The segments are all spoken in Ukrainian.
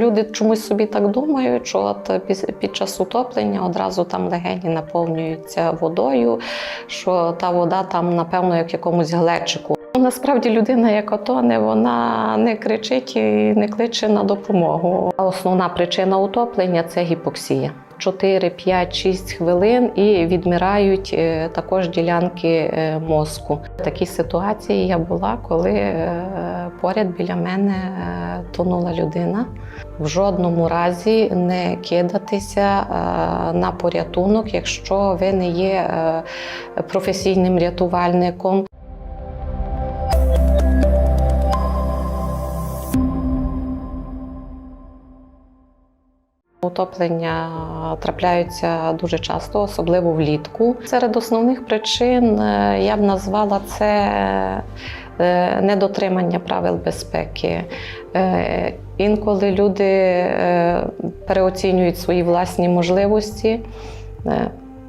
Люди чомусь собі так думають, що от під час утоплення одразу там легені наповнюються водою, що та вода там, напевно, як в якомусь глечику. Ну, Насправді людина, яка тоне, вона не кричить і не кличе на допомогу. Основна причина утоплення це гіпоксія. 4, 5, 6 хвилин і відмирають е, також ділянки е, мозку. В такій ситуації я була, коли е, поряд біля мене тонула людина. В жодному разі не кидатися на порятунок, якщо ви не є професійним рятувальником. Утоплення трапляються дуже часто, особливо влітку. Серед основних причин е, я б назвала це е, недотримання правил безпеки. Е, Інколи люди переоцінюють свої власні можливості.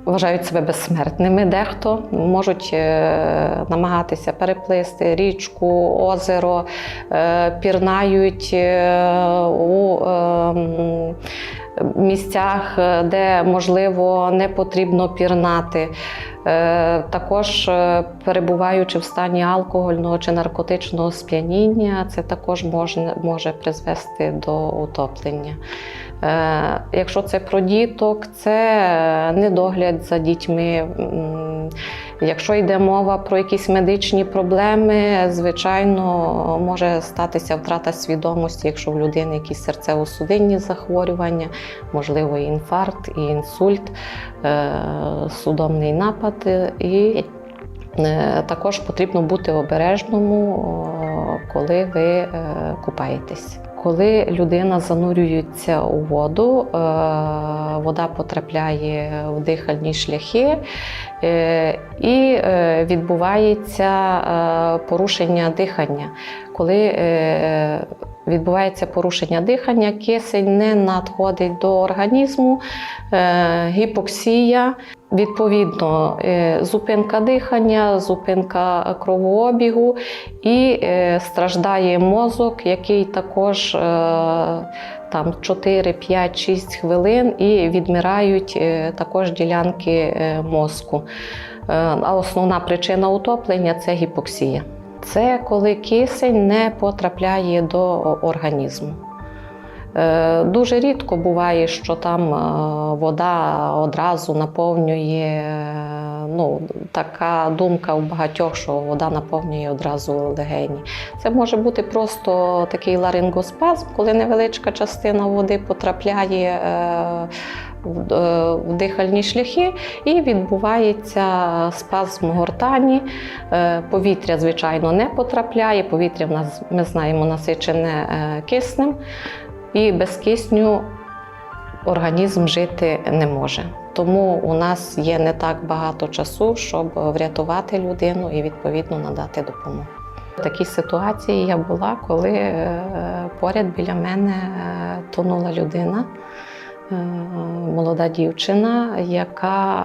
Вважають себе безсмертними. Дехто можуть е, намагатися переплисти річку, озеро, е, пірнають е, у е, місцях, де можливо не потрібно пірнати. Е, Також е, перебуваючи в стані алкогольного чи наркотичного сп'яніння, це також може, може призвести до утоплення. Е, Якщо це про діток, це недогляд за дітьми. Якщо йде мова про якісь медичні проблеми, звичайно, може статися втрата свідомості, якщо в людини якісь серцево-судинні захворювання, можливо, інфаркт, і інсульт, е, судомний напад. І е, також потрібно бути обережному, коли ви е, купаєтесь. Коли людина занурюється у воду, е, вода потрапляє в дихальні шляхи е, і е, відбувається порушення дихання. Коли відбувається порушення дихання, кисень не надходить до організму, гіпоксія. Відповідно, е, зупинка дихання, зупинка кровообігу і е, страждає мозок, який також е, там 4, 5, 6 хвилин і відмирають також ділянки мозку. А основна причина утоплення це гіпоксія. Це коли кисень не потрапляє до організму. Е, Дуже рідко буває, що там е, вода одразу наповнює. е, Ну, така думка у багатьох, що вода наповнює одразу легені. Це може бути просто такий ларингоспазм, коли невеличка частина води потрапляє в- дихальні шляхи і відбувається спазм гортані. Повітря, звичайно, не потрапляє. Повітря в нас, ми знаємо, насичене киснем і без кисню організм жити не може. Тому у нас є не так багато часу, щоб врятувати людину і відповідно надати допомогу. В такій ситуації я була, коли е, поряд біля мене е, тонула людина, е, молода дівчина, яка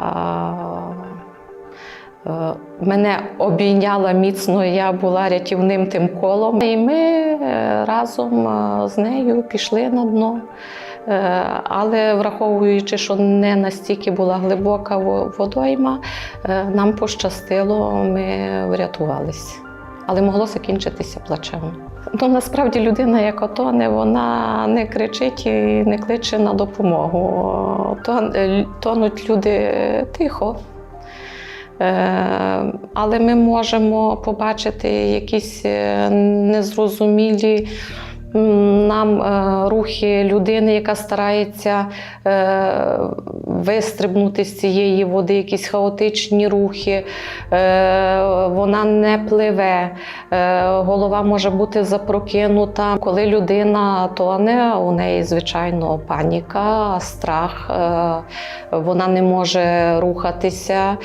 мене обійняла міцно, я була рятівним тим колом. І ми е, разом е, з нею пішли на дно. Е, Але враховуючи, що не настільки була глибока водойма, е, нам пощастило, ми врятувалися. Але могло закінчитися плачевно. Ну, насправді людина, яка тоне, вона не кричить і не кличе на допомогу. Е, Тонуть люди тихо. Е, Але ми можемо побачити якісь е, незрозумілі нам е, рухи людини, яка старається е, вистрибнути з цієї води, якісь хаотичні рухи. Е, Вона не пливе, голова може бути запрокинута. Коли людина тоне, у неї, звичайно, паніка, страх, вона не може рухатися.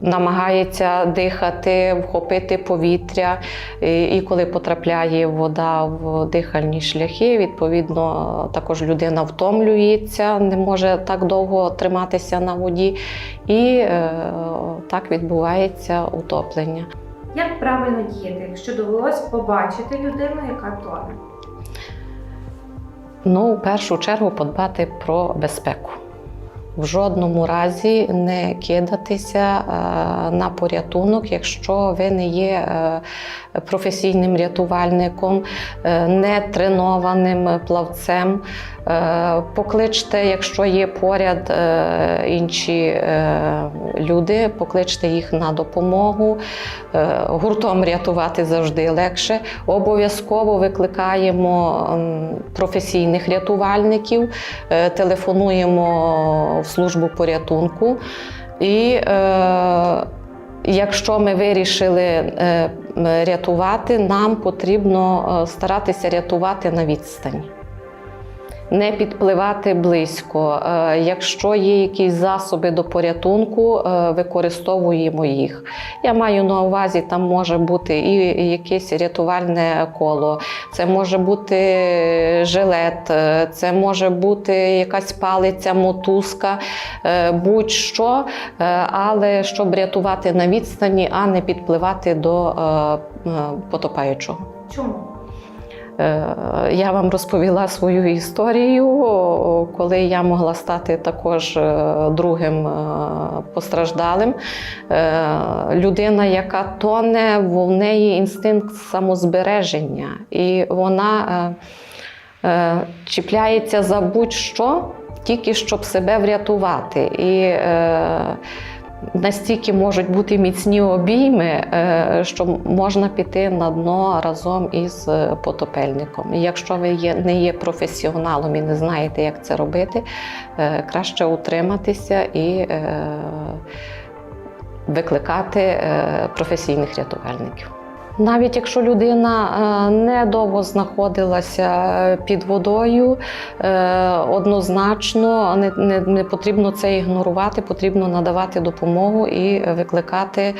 Намагається дихати, вхопити повітря, і і коли потрапляє вода в дихальні шляхи, відповідно також людина втомлюється, не може так довго триматися на воді, і е, так відбувається утоплення. Як правильно діяти, якщо довелось побачити людину, яка тоне? Ну, в першу чергу подбати про безпеку. В жодному разі не кидатися е, на порятунок, якщо ви не є е, професійним рятувальником, е, не тренованим плавцем. Е, Покличте, якщо є поряд е, інші е, люди, покличте їх на допомогу. Гуртом рятувати завжди легше. Обов'язково викликаємо професійних рятувальників, телефонуємо в службу порятунку. І якщо ми вирішили рятувати, нам потрібно старатися рятувати на відстані. Не підпливати близько. Е, Якщо є якісь засоби до порятунку, е, використовуємо їх. Я маю на увазі, там може бути і якесь рятувальне коло, це може бути жилет, е, це може бути якась палиця, мотузка, будь-що, але щоб рятувати на відстані, а не підпливати до потопаючого. Чому? Е, Я вам розповіла свою історію, коли я могла стати також е, другим е, постраждалим. Людина, яка тоне, в неї інстинкт самозбереження, і вона чіпляється за будь-що, тільки щоб себе врятувати. І настільки можуть бути міцні обійми, е, що можна піти на дно разом із е, потопельником. І якщо ви є, не є професіоналом і не знаєте, як це робити, е, краще утриматися і викликати професійних рятувальників. Навіть якщо людина е, недовго знаходилася під водою, е, однозначно не, не, не потрібно це ігнорувати, потрібно надавати допомогу і викликати е,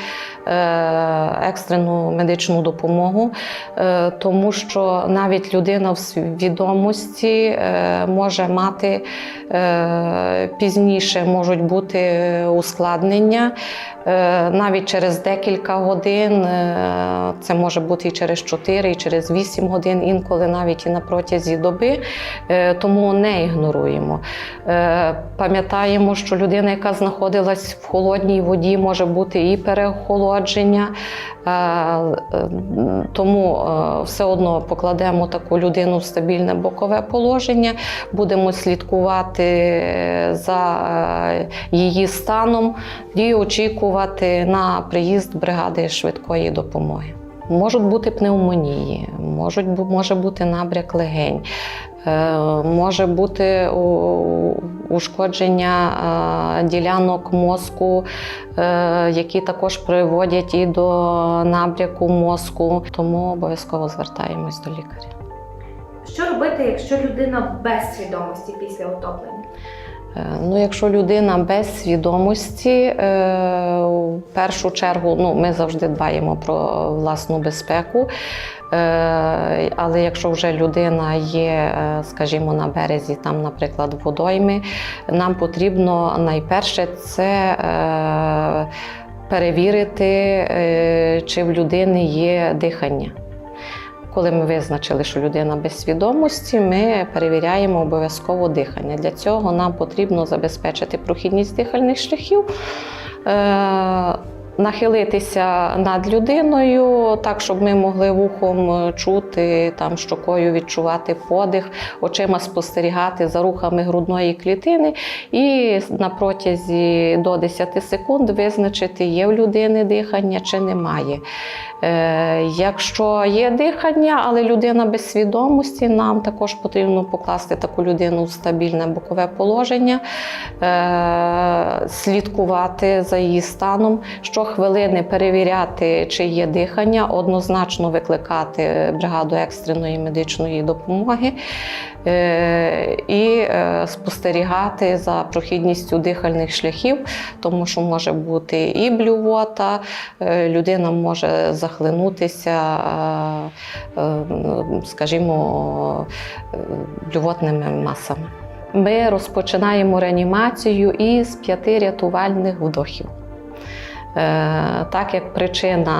екстрену медичну допомогу, е, тому що навіть людина в свідомості е, може мати е, пізніше можуть бути ускладнення. Е, Навіть через декілька годин, е, це може бути і через 4, і через 8 годин, інколи навіть і на протязі доби, Е, тому не ігноруємо. Е, Пам'ятаємо, що людина, яка знаходилась в холодній воді, може бути і переохолодження, Е, тому все одно покладемо таку людину в стабільне бокове положення, будемо слідкувати за її станом і очікувати на приїзд бригади швидкої допомоги. Можуть бути пневмонії, можуть, може бути набряк легень, е, може бути ушкодження е, ділянок мозку, е, які також приводять і до набряку мозку. Тому обов'язково звертаємось до лікаря. Що робити, якщо людина без свідомості після утоплення? Е, Ну, якщо людина без свідомості, е, в першу чергу ну, ми завжди дбаємо про власну безпеку. Е, Але якщо вже людина є, е, скажімо, на березі, там, наприклад, водойми, нам потрібно найперше це е, перевірити, е, чи в людини є дихання. Коли ми визначили, що людина без свідомості, ми перевіряємо обов'язково дихання. Для цього нам потрібно забезпечити прохідність дихальних шляхів. Е, Нахилитися над людиною, так, щоб ми могли вухом чути, там, щокою відчувати подих, очима спостерігати за рухами грудної клітини і на протязі до 10 секунд визначити, є в людини дихання чи немає. Е, Якщо є дихання, але людина без свідомості, нам також потрібно покласти таку людину в стабільне бокове положення, е, слідкувати за її станом, щохвилини перевіряти, чи є дихання, однозначно викликати бригаду екстреної медичної допомоги е, і е, спостерігати за прохідністю дихальних шляхів, тому що може бути і блювота, е, людина може захлинутися, скажімо, блювотними масами. Ми розпочинаємо реанімацію із п'яти рятувальних вдохів. Е, Так як причина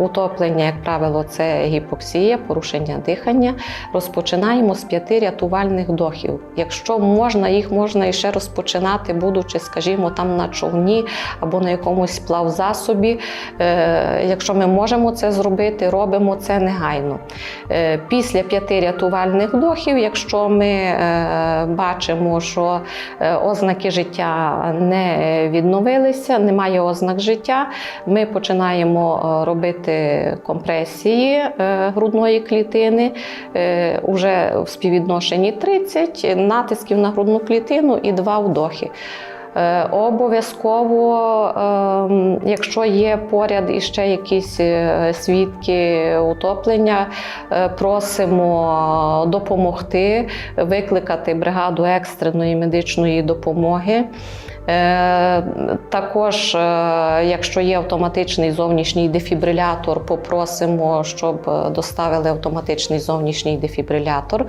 утоплення, як правило, це гіпоксія, порушення дихання, розпочинаємо з п'яти рятувальних дохів. Якщо можна, їх можна ще розпочинати, будучи, скажімо, там на човні або на якомусь плавзасобі. Е, Якщо ми можемо це зробити, робимо це негайно. Е, Після п'яти рятувальних дохів, якщо ми бачимо, що ознаки життя не відновилися, немає ознак життя, ми починаємо е, робити компресії е, грудної клітини е, уже в співвідношенні 30 натисків на грудну клітину і два вдохи. Обов'язково, ем, якщо є поряд іще якісь е, свідки утоплення, просимо допомогти, викликати бригаду екстреної медичної допомоги. Е, Також, е, якщо є автоматичний зовнішній дефібрилятор, попросимо, щоб е, доставили автоматичний зовнішній дефібрилятор.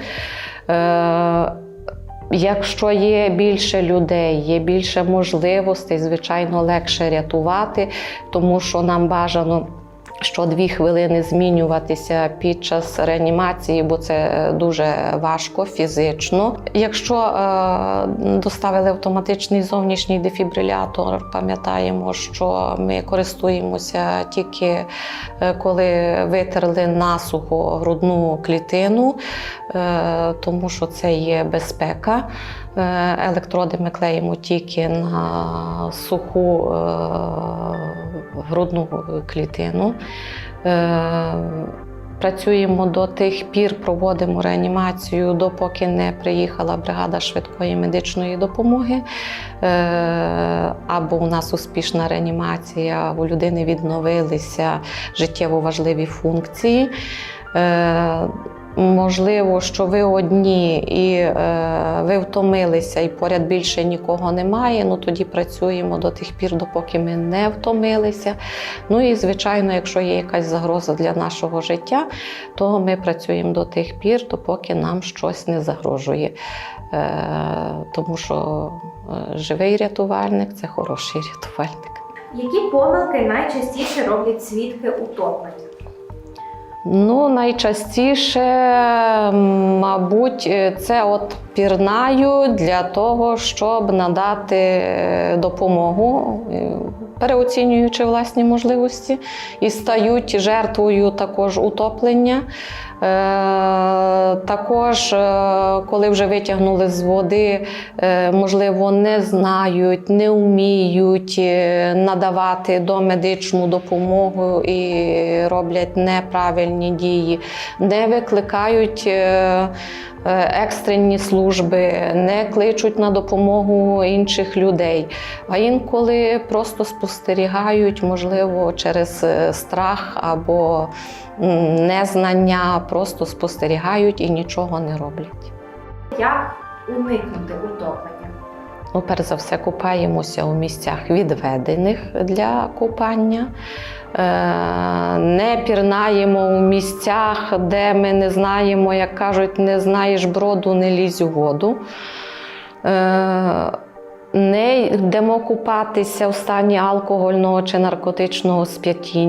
Якщо є більше людей, є більше можливостей, звичайно, легше рятувати, тому що нам бажано. Що дві хвилини змінюватися під час реанімації, бо це дуже важко фізично. Якщо е, доставили автоматичний зовнішній дефібрилятор, пам'ятаємо, що ми користуємося тільки е, коли витерли насухо грудну клітину, е, тому що це є безпека. Е, Електроди ми клеїмо тільки на суху е, грудну клітину. Е, Працюємо до тих пір, проводимо реанімацію, допоки не приїхала бригада швидкої медичної допомоги. Е, Або у нас успішна реанімація, у людини відновилися життєво важливі функції. Можливо, що ви одні і е, ви втомилися, і поряд більше нікого немає. Ну тоді працюємо до тих пір, допоки ми не втомилися. Ну і звичайно, якщо є якась загроза для нашого життя, то ми працюємо до тих пір, допоки нам щось не загрожує. Е, тому що е, живий рятувальник це хороший рятувальник. Які помилки найчастіше роблять свідки утоплення? Ну, найчастіше, мабуть, е, це от пірнаю для того, щоб надати е, допомогу, е, переоцінюючи власні можливості, і стають жертвою також утоплення. Е, Також, е, коли вже витягнули з води, е, можливо, не знають, не вміють надавати домедичну допомогу і роблять неправильні дії, не викликають. Е, Екстрені служби не кличуть на допомогу інших людей, а інколи просто спостерігають, можливо, через е, страх або незнання, просто спостерігають і нічого не роблять. Як уникнути утоплення? Ну, перш за все, купаємося у місцях відведених для купання. Е, Не пірнаємо у місцях, де ми не знаємо, як кажуть, не знаєш броду, не лізь у воду. Не йдемо купатися в стані алкогольного чи наркотичного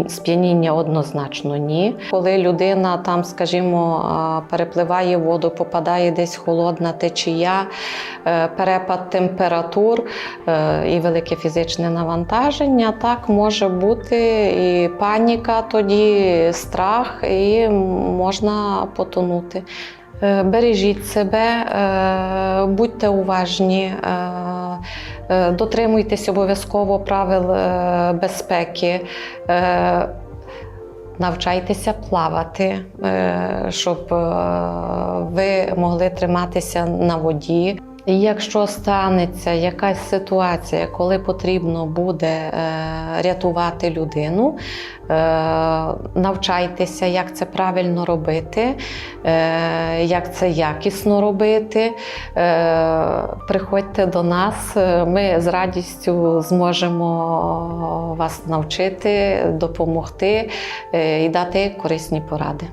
сп'яніння однозначно ні. Коли людина там, скажімо, перепливає воду, попадає десь холодна течія, е, перепад температур е, і велике фізичне навантаження, так може бути і паніка тоді, страх, і можна потонути. Е, Бережіть себе, будьте уважні, дотримуйтесь обов'язково правил е, безпеки. е, Навчайтеся плавати, е, щоб е, ви могли триматися на воді. І якщо станеться якась ситуація, коли потрібно буде е, рятувати людину, е, навчайтеся, як це правильно робити, е, як це якісно робити. Приходьте до нас, ми з радістю зможемо вас навчити, допомогти і дати корисні поради.